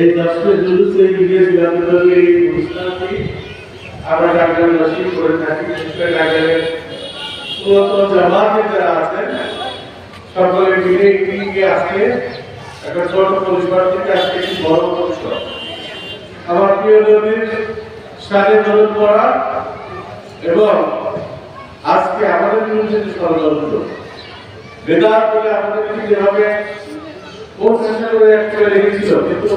এই দশটি জুলুসে গিয়ে বিরামভাবে এই অনুষ্ঠানটি আমরা ডাক্তার নসিব করে থাকি ডাক্তারের পুরাতন জামাতে যারা আছেন সকলে মিলে একদিকে আজকে একটা ছোট পরিবার থেকে আজকে একটি বড় পরিসর আমার প্রিয় নদীর সাথে নজর পড়া এবং আজকে আমাদের বিরুদ্ধে যে ষড়যন্ত্র বেদাত করে আমাদেরকে যেভাবে কোন করে এক করে রেখেছিল, কিন্তু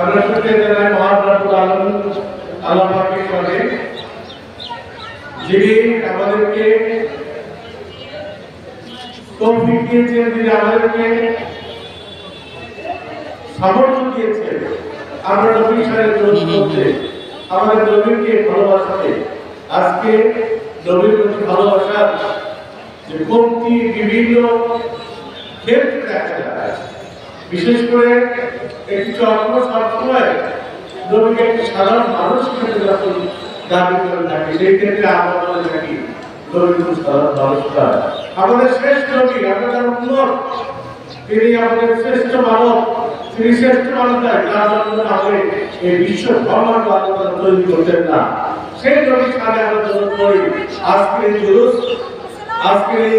আমরা সত্যি জানাই মহান রাব্বুল আলামিন আল্লাহ পাকের করে যিনি আমাদেরকে তৌফিক দিয়েছেন, যিনি আমাদেরকে সামর্থ্য দিয়েছেন, আমরা নবী জন্য করতে, আমাদের নবীকে ভালোবাসাতে, আজকে নবীর প্রতি ভালোবাসার যে কমতি বিভিন্ন ক্ষেত্রে দেখা যায়। বিশেষ করে একটি চক্র সবসময় একটি সাধারণ মানুষ হিসেবে যখন দাবি করে থাকে, সেই ক্ষেত্রে আমরা থাকি নবী আমাদের নবী উন্নত তিনি আমাদের শ্রেষ্ঠ মানব, তিনি শ্রেষ্ঠ মানব তার জন্য আমাদের এই বিশ্ব ব্রহ্মাণ্ড আলোচনা তৈরি করতেন না। সেই নবীর সাথে আমরা করি আজকে এই জুলুস আজকে এই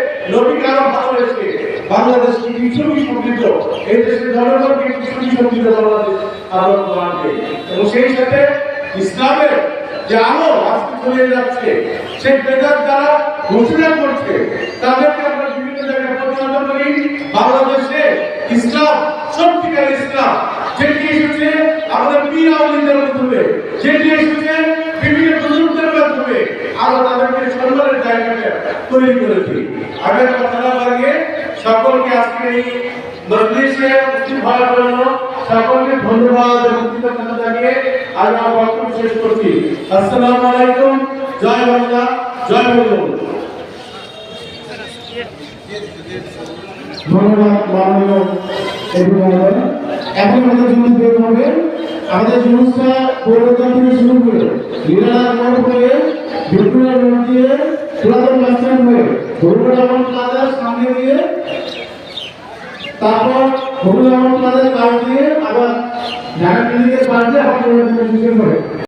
নবীকে আরও ভালোবেসে বাংলাদেশ কি সমৃদ্ধ? এই দেশের জনগণকে ভীষণই সমৃদ্ধ যাচ্ছে, সেই বেদাত যারা ঘোষণা করছে, তাদেরকে আমরা বিভিন্ন জায়গায় করি। বাংলাদেশে ইসলাম, সত্যিকার ইসলাম, যেটি এসেছে আমাদের পীর আউলিদের মাধ্যমে, যেটি এসেছে বিভিন্ন বুজুর্গদের মাধ্যমে আমরা তাদেরকে সম্মানের জায়গাটা তৈরি করেছি। আগের কথা না বাড়িয়ে সকলকে আজকে এই মজলিসে উপস্থিত হওয়ার জন্য সকলকে ধন্যবাদ এবং কৃতজ্ঞতা জানিয়ে আজ আমার বক্তব্য শেষ করছি। আসসালামু আলাইকুম। জয় বাংলা, জয় বঙ্গবন্ধু। ধন্যবাদ মাননীয় এখন আমাদের জুলুস বের হবে আমাদের কলকাতা থেকে শুরু করে লীলা রোড দিয়ে পুরাতন বাস স্ট্যান্ড হয়ে হরুল প্লাজার সামনে দিয়ে, তারপর আমল প্লাজার পাশ দিয়ে আবার ঢাকা ক্লিনিকের পাশ দিয়ে আবার